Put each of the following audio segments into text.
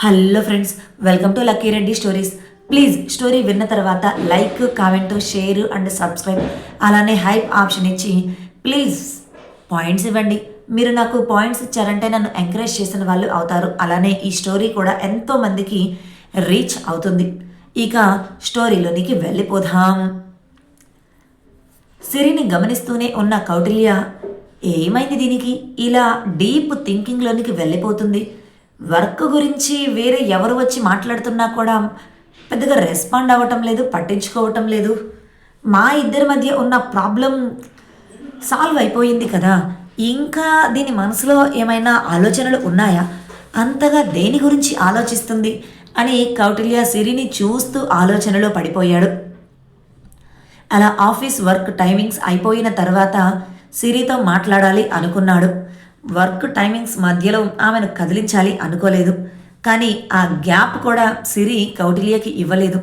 Hello friends welcome to Lucky Reddy stories. Please story విన్న తర్వాత like comment share and subscribe. అలానే hype option ఇచ్చి please points ఇవ్వండి. మీరు నాకు పాయింట్స్ ఇచ్చారంటే నన్ను ఎంకరేజ్ చేసిన వాళ్ళు అవుతారు. అలానే ఈ స్టోరీ కూడా ఎంతో మందికి రీచ్ అవుతుంది. ఇక స్టోరీలోనికి వెళ్ళిపోదాం. సిరిని గమనిస్తూనే ఉన్న కౌటిల్య ఏమైంది దీనికి? ఇలా డీప్ థింకింగ్లోనికి వెళ్ళిపోతుంది. వర్క్ గురించి వేరే ఎవరు వచ్చి మాట్లాడుతున్నా కూడా పెద్దగా రెస్పాండ్ అవ్వటం లేదు పట్టించుకోవటం లేదు. మా ఇద్దరి మధ్య ఉన్న ప్రాబ్లం సాల్వ్ అయిపోయింది కదా. ఇంకా దీని మనసులో ఏమైనా ఆలోచనలు ఉన్నాయా? అంతగా దేని గురించి ఆలోచిస్తుంది అని కౌటిల్య సిరిని చూస్తూ ఆలోచనలో పడిపోయాడు. అలా ఆఫీస్ వర్క్ టైమింగ్స్ అయిపోయిన తర్వాత సిరితో మాట్లాడాలి అనుకున్నాడు. వర్క్ టైమింగ్స్ మధ్యలో ఆమెను కదిలించాలి అనుకోలేదు. కానీ ఆ గ్యాప్ కూడా సిరి కౌటిల్యకి ఇవ్వలేదు.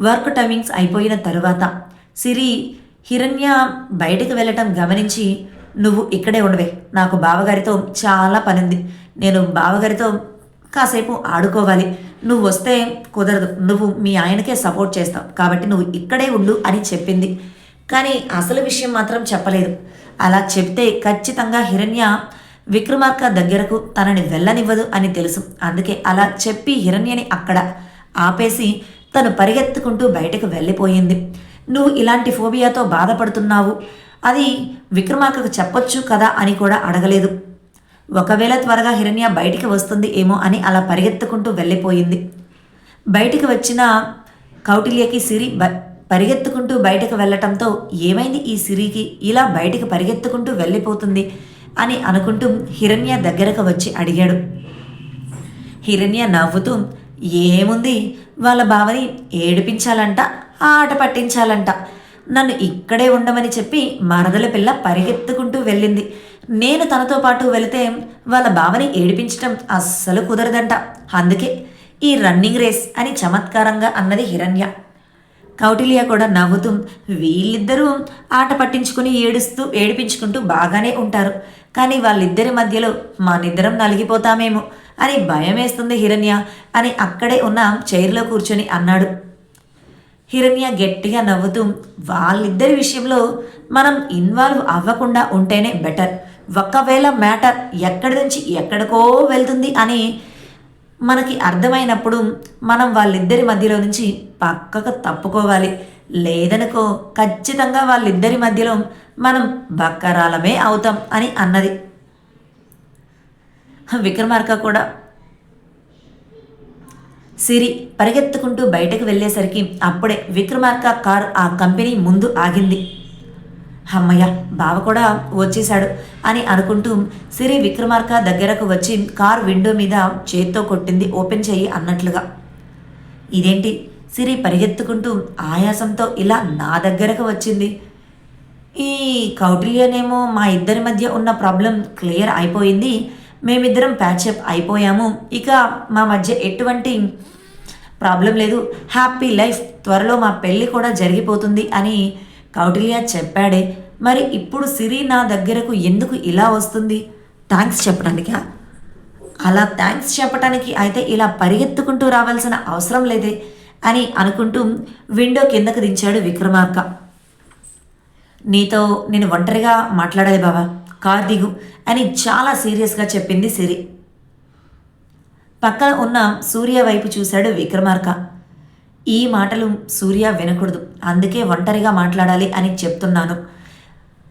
వర్క్ టైమింగ్స్ అయిపోయిన తర్వాత సిరి హిరణ్య బయటకు వెళ్ళటం గమనించి నువ్వు ఇక్కడే ఉండవే. నాకు బావగారితో చాలా పనింది. నేను బావగారితో కాసేపు ఆడుకోవాలి. నువ్వు వస్తే కుదరదు. నువ్వు మీ ఆయనకే సపోర్ట్ చేస్తావు. కాబట్టి నువ్వు ఇక్కడే ఉండు అని చెప్పింది. కానీ అసలు విషయం మాత్రం చెప్పలేదు. అలా చెప్తే ఖచ్చితంగా హిరణ్య విక్రమార్క దగ్గరకు తనని వెళ్ళనివ్వదు అని తెలుసు. అందుకే అలా చెప్పి హిరణ్యని అక్కడ ఆపేసి తను పరిగెత్తుకుంటూ బయటకు వెళ్ళిపోయింది. నువ్వు ఇలాంటి ఫోబియాతో బాధపడుతున్నావు. అది విక్రమార్కకు చెప్పొచ్చు కదా అని కూడా అడగలేదు. ఒకవేళ త్వరగా హిరణ్య బయటికి వస్తుంది ఏమో అని అలా పరిగెత్తుకుంటూ వెళ్ళిపోయింది. బయటికి వచ్చిన కౌటిల్యకి సిరి బ పరిగెత్తుకుంటూ బయటకు వెళ్ళటంతో ఏమైంది ఈ సిరికి? ఇలా బయటికి పరిగెత్తుకుంటూ వెళ్ళిపోతుంది. అని అనుకుంటూ హిరణ్య దగ్గరకు వచ్చి అడిగాడు. హిరణ్య నవ్వుతూ ఏముంది? వాళ్ళ బావని ఏడిపించాలంట ఆట పట్టించాలంట. నన్ను ఇక్కడే ఉండమని చెప్పి మరదల పిల్ల పరిగెత్తుకుంటూ వెళ్ళింది. నేను తనతో పాటు వెళితే వాళ్ళ బావని ఏడిపించటం అస్సలు కుదరదంట. అందుకే ఈ రన్నింగ్ రేస్ అని చమత్కారంగా అన్నది హిరణ్య. కౌటిల్య కూడా నవ్వుతూ వీళ్ళిద్దరూ ఆట పట్టించుకుని ఏడుస్తూ ఏడిపించుకుంటూ బాగానే ఉంటారు. కానీ వాళ్ళిద్దరి మధ్యలో మనిద్దరం నలిగిపోతామేమో అని భయమేస్తుంది హిరణ్య అని అక్కడే ఉన్న చైర్లో కూర్చొని అన్నాడు. హిరణ్య గట్టిగా నవ్వుతూ వాళ్ళిద్దరి విషయంలో మనం ఇన్వాల్వ్ అవ్వకుండా ఉంటేనే బెటర్. ఒకవేళ మ్యాటర్ ఎక్కడి నుంచి ఎక్కడికో వెళ్తుంది అని మనకి అర్థమైనప్పుడు మనం వాళ్ళిద్దరి మధ్యలో నుంచి పక్కకు తప్పుకోవాలి. లేదనుకో ఖచ్చితంగా వాళ్ళిద్దరి మధ్యలో మనం బక్కరాలమే అవుతాం అని అన్నది. విక్రమార్క కూడా సిరి పరిగెత్తుకుంటూ బయటకు వెళ్ళేసరికి అప్పుడే విక్రమార్క కార్ ఆ కంపెనీ ముందు ఆగింది. అమ్మయ్య బావ కూడా వచ్చేశాడు అని అనుకుంటూ సిరి విక్రమార్క దగ్గరకు వచ్చి కార్ విండో మీద చేత్తో కొట్టింది ఓపెన్ చెయ్యి అన్నట్లుగా. ఇదేంటి? సిరి పరిగెత్తుకుంటూ ఆయాసంతో ఇలా నా దగ్గరకు వచ్చింది. ఈ కౌటిల్యనేమో మా ఇద్దరి మధ్య ఉన్న ప్రాబ్లం క్లియర్ అయిపోయింది. మేమిద్దరం ప్యాచప్ అయిపోయాము. ఇక మా మధ్య ఎటువంటి ప్రాబ్లం లేదు. హ్యాపీ లైఫ్ త్వరలో మా పెళ్ళి కూడా జరిగిపోతుంది అని కౌటిల్య చెప్పాడే మరి ఇప్పుడు సిరి నా దగ్గరకు ఎందుకు ఇలా వస్తుంది? థ్యాంక్స్ చెప్పడానికా? అలా థ్యాంక్స్ చెప్పటానికి అయితే ఇలా పరిగెత్తుకుంటూ రావాల్సిన అవసరం లేదే అని అనుకుంటూ విండో కిందకు దించాడు విక్రమార్క. నీతో నేను ఒంటరిగా మాట్లాడాలి బావా కార్ దిగు అని చాలా సీరియస్గా చెప్పింది సిరి. పక్కన ఉన్న సూర్య వైపు చూశాడు విక్రమార్క. ఈ మాటలు సూర్య వినకూడదు. అందుకే ఒంటరిగా మాట్లాడాలి అని చెప్తున్నాను.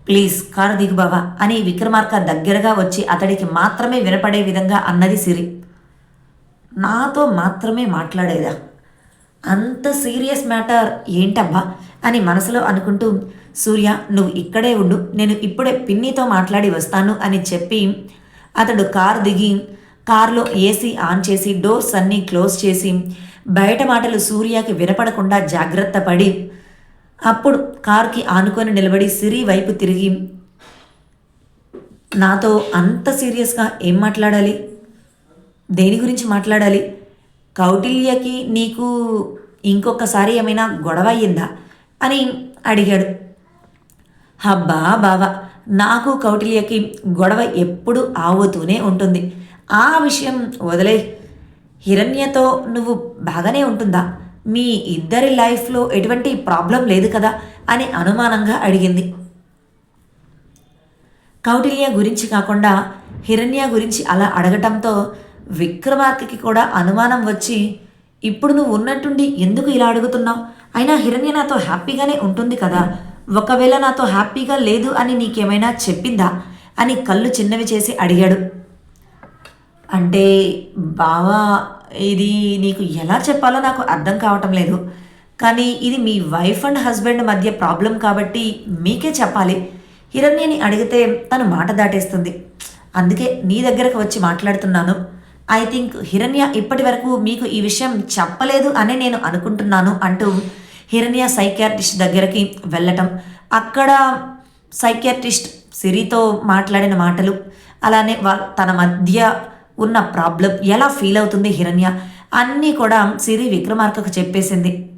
ప్లీజ్ కారు దిగు బావా అని విక్రమార్క దగ్గరగా వచ్చి అతడికి మాత్రమే వినపడే విధంగా అన్నది సిరి. నాతో మాత్రమే మాట్లాడేదా? అంత సీరియస్ మ్యాటర్ ఏంటబ్బా అని మనసులో అనుకుంటూ సూర్య నువ్వు ఇక్కడే ఉండు నేను ఇప్పుడే పిన్నితో మాట్లాడి వస్తాను అని చెప్పి అతడు కారు దిగి కారులో ఏసీ ఆన్ చేసి డోర్స్ అన్నీ క్లోజ్ చేసి బయట మాటలు సూర్యకి వినపడకుండా జాగ్రత్త పడి అప్పుడు కారుకి ఆనుకొని నిలబడి సిరి వైపు తిరిగి నాతో అంత సీరియస్గా ఏం మాట్లాడాలి? దేని గురించి మాట్లాడాలి? కౌటిల్యకి నీకు ఇంకొకసారి ఏమైనా గొడవ అయ్యిందా? అని అడిగాడు. హబ్బా బావా నాకు కౌటిల్యకి గొడవ ఎప్పుడు ఆవుతూనే ఉంటుంది. ఆ విషయం వదిలే హిరణ్యతో నువ్వు బాగానే ఉంటుందా? మీ ఇద్దరి లైఫ్లో ఎటువంటి ప్రాబ్లం లేదు కదా? అని అనుమానంగా అడిగింది. కౌటిల్య గురించి కాకుండా హిరణ్య గురించి అలా అడగటంతో విక్రమార్కకి కూడా అనుమానం వచ్చి ఇప్పుడు నువ్వు ఉన్నట్టుండి ఎందుకు ఇలా అడుగుతున్నావు? అయినా హిరణ్య నాతో హ్యాపీగానే ఉంటుంది కదా. ఒకవేళ నాతో హ్యాపీగా లేదు అని నీకేమైనా చెప్పిందా? అని కళ్ళు చిన్నవి చేసి అడిగాడు. అంటే బావా ఇది నీకు ఎలా చెప్పాలో నాకు అర్థం కావటం లేదు. కానీ ఇది మీ వైఫ్ అండ్ హస్బెండ్ మధ్య ప్రాబ్లం కాబట్టి మీకే చెప్పాలి. హిరణ్యని అడిగితే తను మాట దాటేస్తుంది. అందుకే నీ దగ్గరకు వచ్చి మాట్లాడుతున్నాను. ఐ థింక్ హిరణ్య ఇప్పటి వరకు మీకు ఈ విషయం చెప్పలేదు అనే నేను అనుకుంటున్నాను అంటూ హిరణ్య సైకియాట్రిస్ట్ దగ్గరికి వెళ్ళటం. అక్కడ సైకియాట్రిస్ట్ సిరితో మాట్లాడిన మాటలు అలానే వా తన మధ్య ఉన్న ప్రాబ్లం ఎలా ఫీల్ అవుతుంది హిరణ్య? అన్నీ కూడా సిరి విక్రమార్కకు చెప్పేసింది.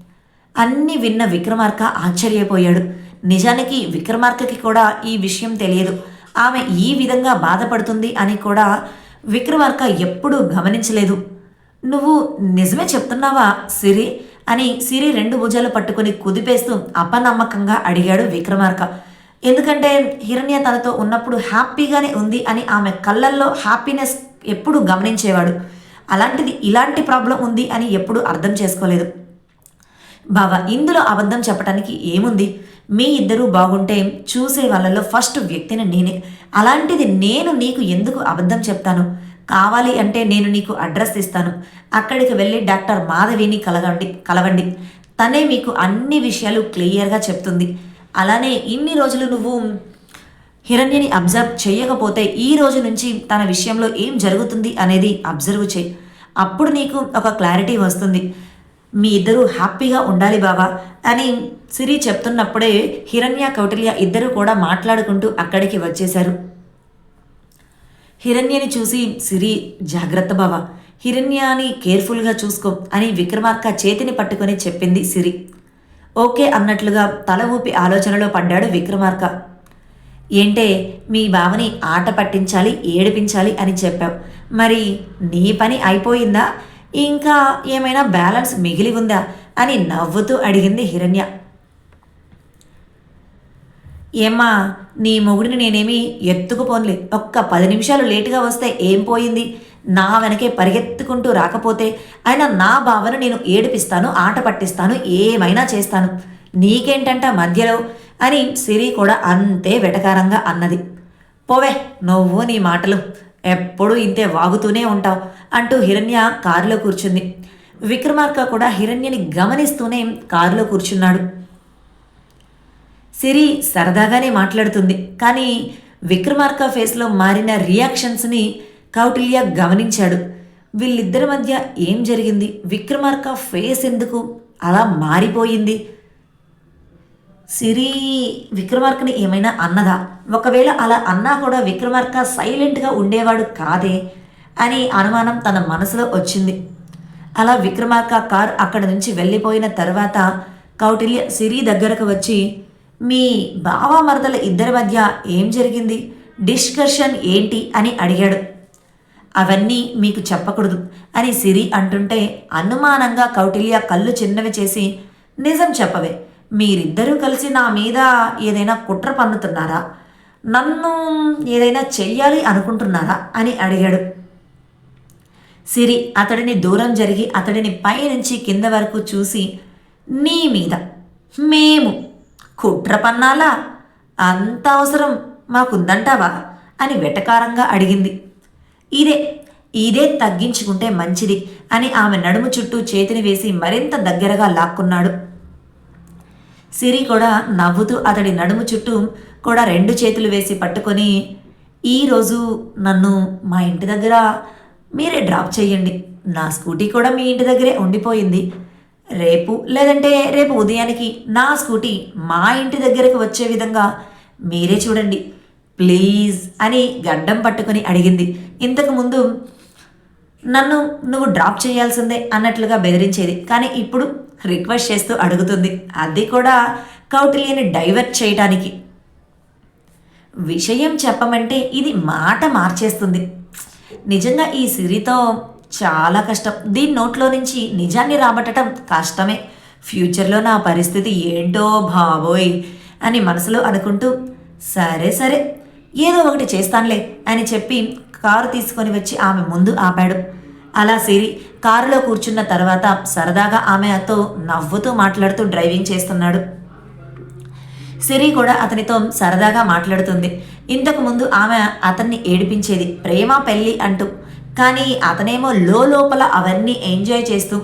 అన్నీ విన్న విక్రమార్క ఆశ్చర్యపోయాడు. నిజానికి విక్రమార్కకి కూడా ఈ విషయం తెలియదు. ఆమె ఈ విధంగా బాధపడుతుంది అని కూడా విక్రమార్క ఎప్పుడూ గమనించలేదు. నువ్వు నిజమే చెప్తున్నావా సిరి? అని సిరి రెండు భుజాలు పట్టుకుని కుదిపేస్తూ అపనమ్మకంగా అడిగాడు విక్రమార్క. ఎందుకంటే హిరణ్య తనతో ఉన్నప్పుడు హ్యాపీగానే ఉంది అని ఆమె కళ్ళల్లో హ్యాపీనెస్ ఎప్పుడు గమనించేవాడు. అలాంటిది ఇలాంటి ప్రాబ్లం ఉంది అని ఎప్పుడు అర్థం చేసుకోలేదు. బావా ఇందులో అబద్ధం చెప్పడానికి ఏముంది? మీ ఇద్దరూ బాగుంటే చూసే వాళ్ళలో ఫస్ట్ వ్యక్తిని నేనే. అలాంటిది నేను నీకు ఎందుకు అబద్ధం చెప్తాను? కావాలి అంటే నేను నీకు అడ్రస్ ఇస్తాను. అక్కడికి వెళ్ళి డాక్టర్ మాధవిని కలగండి కలవండి. తనే మీకు అన్ని విషయాలు క్లియర్గా చెప్తుంది. అలానే ఇన్ని రోజులు నువ్వు హిరణ్యని అబ్జర్వ్ చేయకపోతే ఈ రోజు నుంచి తన విషయంలో ఏం జరుగుతుంది అనేది అబ్జర్వ్ చేయి. అప్పుడు నీకు ఒక క్లారిటీ వస్తుంది. మీ ఇద్దరూ హ్యాపీగా ఉండాలి బావా అని సిరి చెప్తున్నప్పుడే హిరణ్య కౌటిల్య ఇద్దరు కూడా మాట్లాడుకుంటూ అక్కడికి వచ్చేశారు. హిరణ్యని చూసి సిరి జాగ్రత్త బావా హిరణ్యాని కేర్ఫుల్గా చూసుకో అని విక్రమార్క చేతిని పట్టుకొని చెప్పింది సిరి. ఓకే అన్నట్లుగా తల ఊపి ఆలోచనలో పడ్డాడు విక్రమార్క. ఏంటే మీ బావని ఆట పట్టించాలి ఏడిపించాలి అని చెప్పావు. మరి నీ పని అయిపోయిందా? ఇంకా ఏమైనా బ్యాలెన్స్ మిగిలి ఉందా? అని నవ్వుతూ అడిగింది హిరణ్య. ఏమ్మా నీ మొగుడిని నేనేమి ఎత్తుకుపోన్లే ఒక్క పది నిమిషాలు లేటుగా వస్తే ఏం పోయింది? నా వెనకే పరిగెత్తుకుంటూ రాకపోతే ఆయన నా బావను నేను ఏడిపిస్తాను ఆట పట్టిస్తాను ఏమైనా చేస్తాను. నీకేంటంట మధ్యలో? అని సిరి కూడా అంతే వెటకారంగా అన్నది. పోవే నువ్వు నీ మాటలు. ఎప్పుడూ ఇంతే వాగుతూనే ఉంటావు అంటూ హిరణ్య కారులో కూర్చుంది. విక్రమార్క కూడా హిరణ్యని గమనిస్తూనే కారులో కూర్చున్నాడు. సిరి సరదాగానే మాట్లాడుతుంది కానీ విక్రమార్క ఫేస్లో మారిన రియాక్షన్స్ని కౌటిల్య గమనించాడు. వీళ్ళిద్దరి మధ్య ఏం జరిగింది? విక్రమార్క ఫేస్ ఎందుకు అలా మారిపోయింది? సిరి విక్రమార్కని ఏమైనా అన్నదా? ఒకవేళ అలా అన్నా కూడా విక్రమార్క సైలెంట్గా ఉండేవాడు కాదే అని అనుమానం తన మనసులో వచ్చింది. అలా విక్రమార్క కార్ అక్కడి నుంచి వెళ్ళిపోయిన తర్వాత కౌటిల్య సిరి దగ్గరకు వచ్చి మీ బావ మరదల ఇద్దరి మధ్య ఏం జరిగింది? డిస్కషన్ ఏంటి? అని అడిగాడు. అవన్నీ మీకు చెప్పకూడదు అని సిరి అంటుంటే అనుమానంగా కౌటిల్య కళ్ళు చిన్నవి చేసి నిజం చెప్పవే మీరిద్దరూ కలిసి నా మీద ఏదైనా కుట్ర పన్నుతున్నారా? నన్ను ఏదైనా చెయ్యాలి అనుకుంటున్నారా? అని అడిగాడు. సిరి అతడిని దూరం జరిగి అతడిని పైనుంచి కింద వరకు చూసి నీ మీద మేము కుట్ర పన్నాలా? అంత అవసరం మాకుందంటావా? అని వెటకారంగా అడిగింది. ఇదే ఇదే తగ్గించుకుంటే మంచిది అని ఆమె నడుము చుట్టూ చేతిని వేసి మరింత దగ్గరగా లాక్కున్నాడు. సిరి కూడా నవ్వుతూ అతడి నడుము చుట్టూ కూడా రెండు చేతులు వేసి పట్టుకొని ఈరోజు నన్ను మా ఇంటి దగ్గర మీరే డ్రాప్ చేయండి నా స్కూటీ కూడా మీ ఇంటి దగ్గరే ఉండిపోయింది. రేపు లేదంటే రేపు ఉదయానికి నా స్కూటీ మా ఇంటి దగ్గరకు వచ్చే విధంగా మీరే చూడండి. ప్లీజ్ అని గడ్డం పట్టుకొని అడిగింది. ఇంతకుముందు నన్ను నువ్వు డ్రాప్ చేయాల్సిందే అన్నట్లుగా బెదిరించేది. కానీ ఇప్పుడు రిక్వెస్ట్ చేస్తూ అడుగుతుంది. అది కూడా కౌటిల్యని డైవర్ట్ చేయడానికి విషయం చెప్పమంటే ఇది మాట మార్చేస్తుంది. నిజంగా ఈ సిరితో చాలా కష్టం. దీని నోట్లో నుంచి నిజాన్ని రాబట్టడం కష్టమే. ఫ్యూచర్లో నా పరిస్థితి ఏంటో బాబోయ్ అని మనసులో అనుకుంటూ సరే సరే ఏదో ఒకటి చేస్తానులే అని చెప్పి కారు తీసుకొని వచ్చి ఆమె ముందు ఆపాడు. అలా సిరి కారులో కూర్చున్న తర్వాత సరదాగా ఆమెతో నవ్వుతూ మాట్లాడుతూ డ్రైవింగ్ చేస్తున్నాడు. సిరి కూడా అతనితో సరదాగా మాట్లాడుతుంది. ఇంతకు ముందు ఆమె అతన్ని ఏడిపించేది ప్రేమ పెళ్ళి అంటూ. కానీ అతనేమో లోపల అవన్నీ ఎంజాయ్ చేస్తూ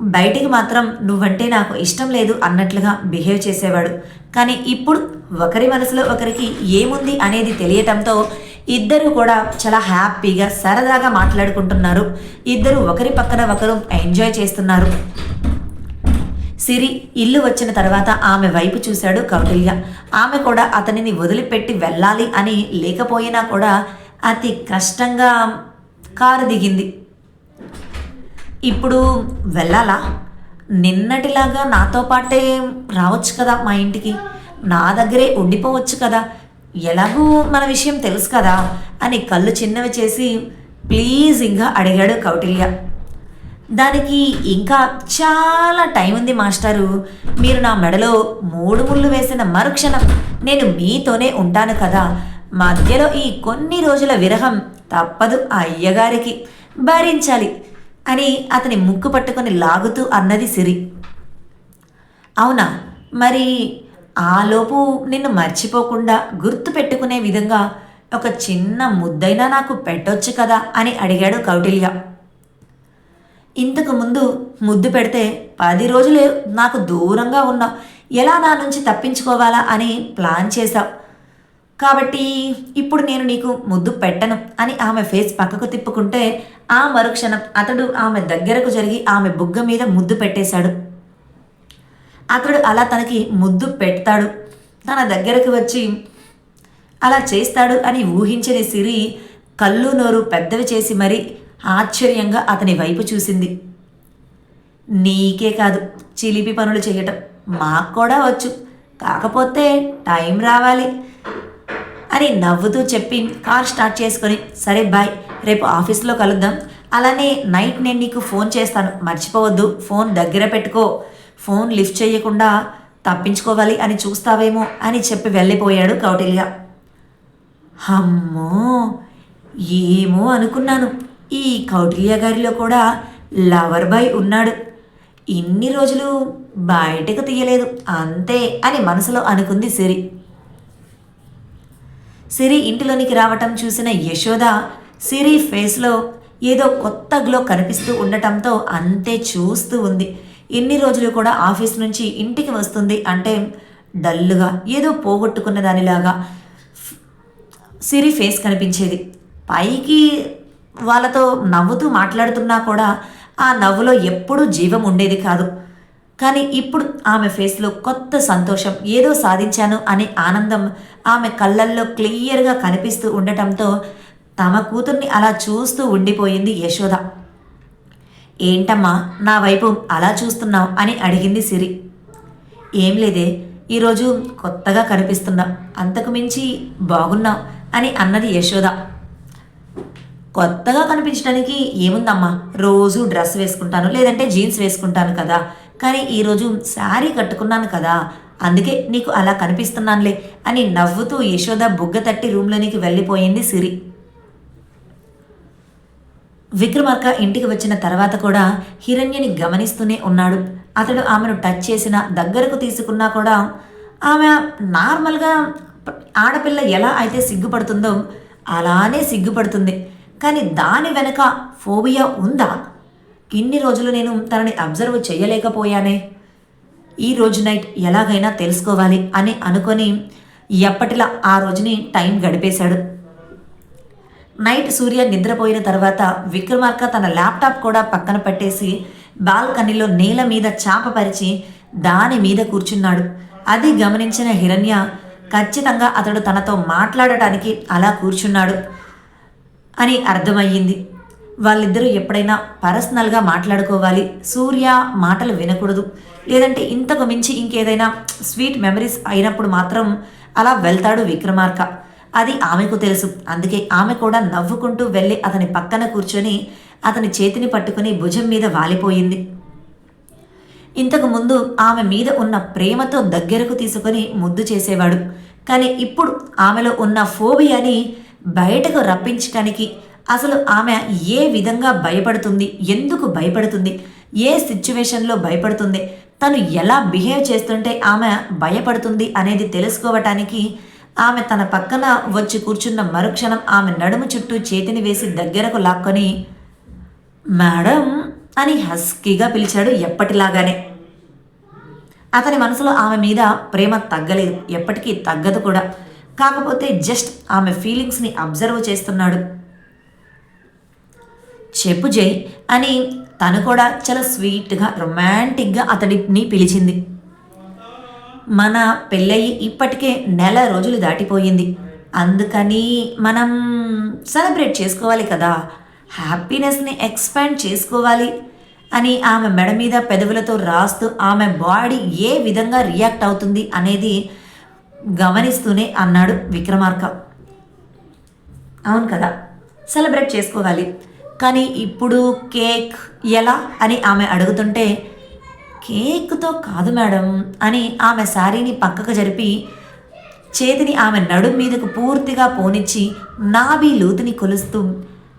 బయటికి మాత్రం నువ్వంటే నాకు ఇష్టం లేదు అన్నట్లుగా బిహేవ్ చేసేవాడు. కానీ ఇప్పుడు ఒకరి మనసులో ఒకరికి ఏముంది అనేది తెలియటంతో ఇద్దరు కూడా చాలా హ్యాపీగా సరదాగా మాట్లాడుకుంటున్నారు. ఇద్దరు ఒకరి పక్కన ఒకరు ఎంజాయ్ చేస్తున్నారు. సిరి ఇల్లు వచ్చిన తర్వాత ఆమె వైపు చూశాడు కౌటిల్య. ఆమె కూడా అతనిని వదిలిపెట్టి వెళ్ళాలి అని లేకపోయినా కూడా అతి కష్టంగా కారు దిగింది. ఇప్పుడు వెళ్ళాలా? నిన్నటిలాగా నాతో పాటే రావచ్చు కదా మా ఇంటికి? నా దగ్గరే ఉండిపోవచ్చు కదా? ఎలాగూ మన విషయం తెలుసు కదా? అని కళ్ళు చిన్నవి చేసి ప్లీజింగ్గా అడిగాడు కౌటిల్య. దానికి ఇంకా చాలా టైం ఉంది మాస్టారు. మీరు నా మెడలో మూడు ముళ్ళు వేసిన మరుక్షణం నేను మీతోనే ఉంటాను కదా? మధ్యలో ఈ కొన్ని రోజుల విరహం తప్పదు ఆ అయ్యగారికి. భరించాలి. అని అతని ముక్కు పట్టుకొని లాగుతూ అన్నది సిరి. అవునా? మరి ఆలోపు నిన్ను మర్చిపోకుండా గుర్తు పెట్టుకునే విధంగా ఒక చిన్న ముద్దైనా నాకు పెట్టొచ్చు కదా అని అడిగాడు కౌటిల్య. ఇంతకు ముందు ముద్దు పెడితే పది రోజులు నాకు దూరంగా ఉన్నావు ఎలా నా నుంచి తప్పించుకోవాలా అని ప్లాన్ చేశావు. కాబట్టి ఇప్పుడు నేను నీకు ముద్దు పెట్టను అని ఆమె ఫేస్ పక్కకు తిప్పుకుంటే ఆ మరుక్షణం అతడు ఆమె దగ్గరకు జరిగి ఆమె బుగ్గ మీద ముద్దు పెట్టేశాడు. అతడు అలా తనకి ముద్దు పెడతాడు. తన దగ్గరకు వచ్చి అలా చేస్తాడు అని ఊహించని సిరి కళ్ళు నోరు పెద్దవి చేసి మరి ఆశ్చర్యంగా అతని వైపు చూసింది. నీకే కాదు చిలిపి పనులు చేయటం మాకు కూడా వచ్చు. కాకపోతే టైం రావాలి. అని నవ్వుతూ చెప్పి కార్ స్టార్ట్ చేసుకొని సరే బాయ్ రేపు ఆఫీస్లో కలుద్దాం. అలానే నైట్ నేను నీకు ఫోన్ చేస్తాను. మర్చిపోవద్దు ఫోన్ దగ్గర పెట్టుకో. ఫోన్ లిఫ్ట్ చేయకుండా తప్పించుకోవాలి అని చూస్తావేమో అని చెప్పి వెళ్ళిపోయాడు కౌటిల్య. అమ్మో ఏమో అనుకున్నాను. ఈ కౌటిల్య గారిలో కూడా లవర్ బాయ్ ఉన్నాడు. ఇన్ని రోజులు బయటకు తీయలేదు అంతే అని మనసులో అనుకుంది సిరి. సిరి ఇంటిలోనికి రావటం చూసిన యశోద సిరి ఫేస్లో ఏదో కొత్త గ్లో కనిపిస్తూ ఉండటంతో అంతే చూస్తూ ఉంది. ఎన్ని రోజులు కూడా ఆఫీస్ నుంచి ఇంటికి వస్తుంది అంటే డల్లుగా ఏదో పోగొట్టుకున్న దానిలాగా సిరి ఫేస్ కనిపించేది. పైకి వాళ్ళతో నవ్వుతూ మాట్లాడుతున్నా కూడా ఆ నవ్వులో ఎప్పుడూ జీవం ఉండేది కాదు. కానీ ఇప్పుడు ఆమె ఫేస్లో కొత్త సంతోషం ఏదో సాధించాను అనే ఆనందం ఆమె కళ్ళల్లో క్లియర్గా కనిపిస్తూ ఉండటంతో తమ కూతుర్ని అలా చూస్తూ ఉండిపోయింది యశోద. ఏంటమ్మా నా వైపు అలా చూస్తున్నావు? అని అడిగింది సిరి. ఏం లేదే ఈరోజు కొత్తగా కనిపిస్తున్నా అంతకు మించి బాగున్నావు అని అన్నది యశోద. కొత్తగా కనిపించడానికి ఏముందమ్మా రోజు డ్రెస్ వేసుకుంటాను లేదంటే జీన్స్ వేసుకుంటాను కదా కానీ ఈరోజు శారీ కట్టుకున్నాను కదా అందుకే నీకు అలా కనిపిస్తున్నానులే అని నవ్వుతూ యశోద బుగ్గ తట్టి రూమ్లోనికి వెళ్ళిపోయింది సిరి. విక్రమార్క ఇంటికి వచ్చిన తర్వాత కూడా హిరణ్యని గమనిస్తూనే ఉన్నాడు. అతడు ఆమెను టచ్ చేసిన దగ్గరకు తీసుకున్నా కూడా ఆమె నార్మల్గా ఆడపిల్ల ఎలా అయితే సిగ్గుపడుతుందో అలానే సిగ్గుపడుతుంది. కానీ దాని వెనక ఫోబియా ఉందా? ఇన్ని రోజులు నేను తనని అబ్జర్వ్ చేయలేకపోయానే. ఈ రోజు నైట్ ఎలాగైనా తెలుసుకోవాలి అని అనుకొని ఎప్పటిలా ఆ రోజుని టైం గడిపేశాడు. నైట్ సూర్య నిద్రపోయిన తర్వాత విక్రమార్క తన ల్యాప్టాప్ కూడా పక్కన పెట్టేసి బాల్కనీలో నేల మీద చాప పరిచి దాని మీద కూర్చున్నాడు. అది గమనించిన హిరణ్య ఖచ్చితంగా అతడు తనతో మాట్లాడటానికి అలా కూర్చున్నాడు అని అర్థమయ్యింది. వాళ్ళిద్దరూ ఎప్పుడైనా పర్సనల్గా మాట్లాడుకోవాలి. సూర్య మాటలు వినకూడదు. లేదంటే ఇంతకు మించి ఇంకేదైనా స్వీట్ మెమరీస్ అయినప్పుడు మాత్రం అలా వెళ్తాడు విక్రమార్క. అది ఆమెకు తెలుసు. అందుకే ఆమె కూడా నవ్వుకుంటూ వెళ్ళి అతని పక్కన కూర్చొని అతని చేతిని పట్టుకుని భుజం మీద వాలిపోయింది. ఇంతకు ముందు ఆమె మీద ఉన్న ప్రేమతో దగ్గరకు తీసుకొని ముద్దు చేసేవాడు. కానీ ఇప్పుడు ఆమెలో ఉన్న ఫోబియాని బయటకు రప్పించడానికి అసలు ఆమె ఏ విధంగా భయపడుతుంది? ఎందుకు భయపడుతుంది? ఏ సిచ్యువేషన్లో భయపడుతుంది? తను ఎలా బిహేవ్ చేస్తుంటే ఆమె భయపడుతుంది అనేది తెలుసుకోవటానికి ఆమె తన పక్కన వచ్చి కూర్చున్న మరుక్షణం ఆమె నడుము చుట్టూ చేతిని వేసి దగ్గరకు లాక్కొని మేడం అని హస్కీగా పిలిచాడు ఎప్పటిలాగానే. అతని మనసులో ఆమె మీద ప్రేమ తగ్గలేదు. ఎప్పటికీ తగ్గదు కూడా. కాకపోతే జస్ట్ ఆమె ఫీలింగ్స్ని అబ్జర్వ్ చేస్తున్నాడు. చెప్పు జై అని తను కూడా చాలా స్వీట్గా రొమాంటిక్గా అతడిని పిలిచింది. మన పెళ్ళయి ఇప్పటికే నెల రోజులు దాటిపోయింది. అందుకని మనం సెలబ్రేట్ చేసుకోవాలి కదా. హ్యాపీనెస్ని ఎక్స్పాండ్ చేసుకోవాలి అని ఆమె మెడ మీద పెదవులతో రాస్తూ ఆమె బాడీ ఏ విధంగా రియాక్ట్ అవుతుంది అనేది గమనిస్తూనే అన్నాడు విక్రమార్క. అవును కదా సెలబ్రేట్ చేసుకోవాలి. కానీ ఇప్పుడు కేక్ ఎలా అని ఆమె అడుగుతుంటే కేక్తో కాదు మేడం అని ఆమె శారీని పక్కకు జరిపి చేతిని ఆమె నడుం మీదకు పూర్తిగా పోనిచ్చి నాభి లోతుని కొలుస్తూ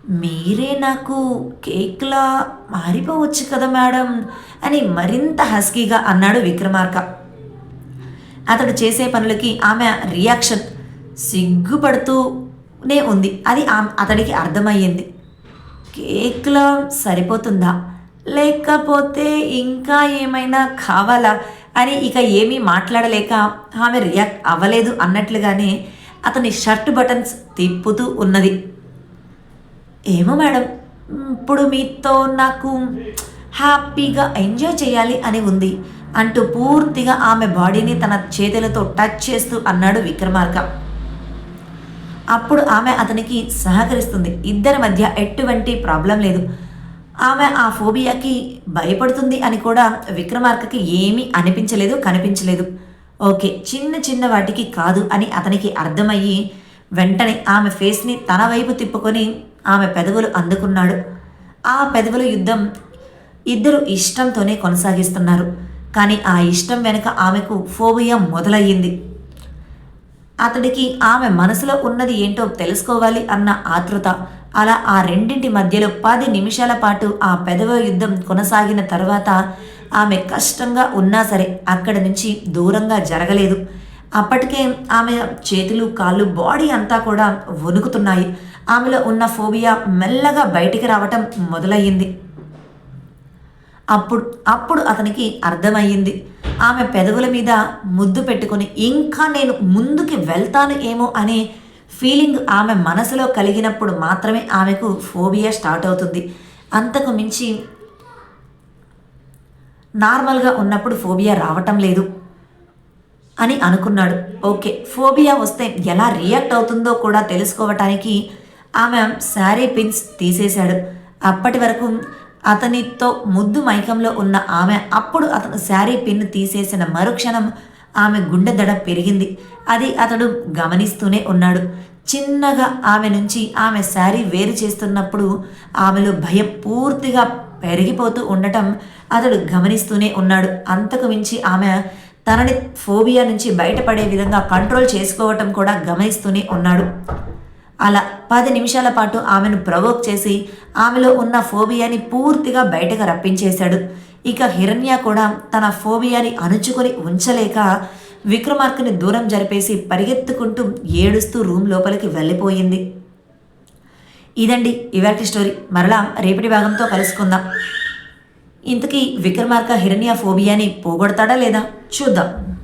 మీరే నాకు కేక్లా మారిపోవచ్చు కదా మేడం అని మరింత హస్కీగా అన్నాడు విక్రమార్క. అతడు చేసే పనులకి ఆమె రియాక్షన్ సిగ్గుపడుతూనే ఉంది. అది ఆమె అతడికి అర్థమయ్యింది. కేక్లో సరిపోతుందా? లేకపోతే ఇంకా ఏమైనా కావాలా? అని ఇక ఏమీ మాట్లాడలేక ఆమె రియాక్ట్ అవ్వలేదు అన్నట్లుగానే అతని షర్ట్ బటన్స్ తిప్పుతూ ఉన్నది. ఏమో మేడం ఇప్పుడు మీతో నాకు హ్యాపీగా ఎంజాయ్ చేయాలి అని ఉంది అంటూ పూర్తిగా ఆమె బాడీని తన చేతులతో టచ్ చేస్తూ అన్నాడు విక్రమార్క. అప్పుడు ఆమె అతనికి సహకరిస్తుంది. ఇద్దరి మధ్య ఎటువంటి ప్రాబ్లం లేదు. ఆమె ఆ ఫోబియాకి భయపడుతుంది అని కూడా విక్రమార్కకి ఏమీ అనిపించలేదు కనిపించలేదు. ఓకే చిన్న చిన్న వాటికి కాదు అని అతనికి అర్థమయ్యి వెంటనే ఆమె ఫేస్ని తన వైపు తిప్పుకొని ఆమె పెదవులు అందుకున్నాడు. ఆ పెదవుల యుద్ధం ఇద్దరు ఇష్టంతోనే కొనసాగిస్తున్నారు. కానీ ఆ ఇష్టం వెనుక ఆమెకు ఫోబియా మొదలయ్యింది. అతడికి ఆమె మనసులో ఉన్నది ఏంటో తెలుసుకోవాలి అన్న ఆతృత. అలా ఆ రెండింటి మధ్యలో పది నిమిషాల పాటు ఆ పెదవ యుద్ధం కొనసాగిన తర్వాత ఆమె కష్టంగా ఉన్నా సరే అక్కడి నుంచి దూరంగా జరగలేదు. అప్పటికే ఆమె చేతులు కాళ్ళు బాడీ అంతా కూడా వణుకుతున్నాయి. ఆమెలో ఉన్న ఫోబియా మెల్లగా బయటికి రావటం మొదలయ్యింది. అప్పుడు అప్పుడు అతనికి అర్థమయ్యింది. ఆమె పెదవుల మీద ముద్దు పెట్టుకుని ఇంకా నేను ముందుకి వెళ్తాను ఏమో అనే ఫీలింగ్ ఆమె మనసులో కలిగినప్పుడు మాత్రమే ఆమెకు ఫోబియా స్టార్ట్ అవుతుంది. అంతకు మించి నార్మల్గా ఉన్నప్పుడు ఫోబియా రావటం లేదు అని అనుకున్నాడు. ఓకే ఫోబియా వస్తే ఎలా రియాక్ట్ అవుతుందో కూడా తెలుసుకోవటానికి ఆమె శారీ పిన్స్ తీసేశాడు. అప్పటి వరకు అతనితో ముద్దు మైకంలో ఉన్న ఆమె అప్పుడు అతను శారీ పిన్ను తీసేసిన మరుక్షణం ఆమె గుండె దడ పెరిగింది. అది అతడు గమనిస్తూనే ఉన్నాడు. చిన్నగా ఆమె నుంచి ఆమె శారీ వేరు చేస్తున్నప్పుడు ఆమెలో భయం పూర్తిగా పెరిగిపోతూ ఉండటం అతడు గమనిస్తూనే ఉన్నాడు. అంతకు మించి ఆమె తనని ఫోబియా నుంచి బయటపడే విధంగా కంట్రోల్ చేసుకోవటం కూడా గమనిస్తూనే ఉన్నాడు. అలా పది నిమిషాల పాటు ఆమెను ప్రవోక్ చేసి ఆమెలో ఉన్న ఫోబియాని పూర్తిగా బయటకు రప్పించేశాడు. ఇక హిరణ్య కూడా తన ఫోబియాని అణుచుకొని ఉంచలేక విక్రమార్కుని దూరం జరిపేసి పరిగెత్తుకుంటూ ఏడుస్తూ రూమ్ లోపలికి వెళ్ళిపోయింది. ఇదండి ఇవాటి స్టోరీ. మరలా రేపటి భాగంతో కలుసుకుందాం. ఇంతకీ విక్రమార్క హిరణ్య ఫోబియాని పోగొడతాడా లేదా చూద్దాం.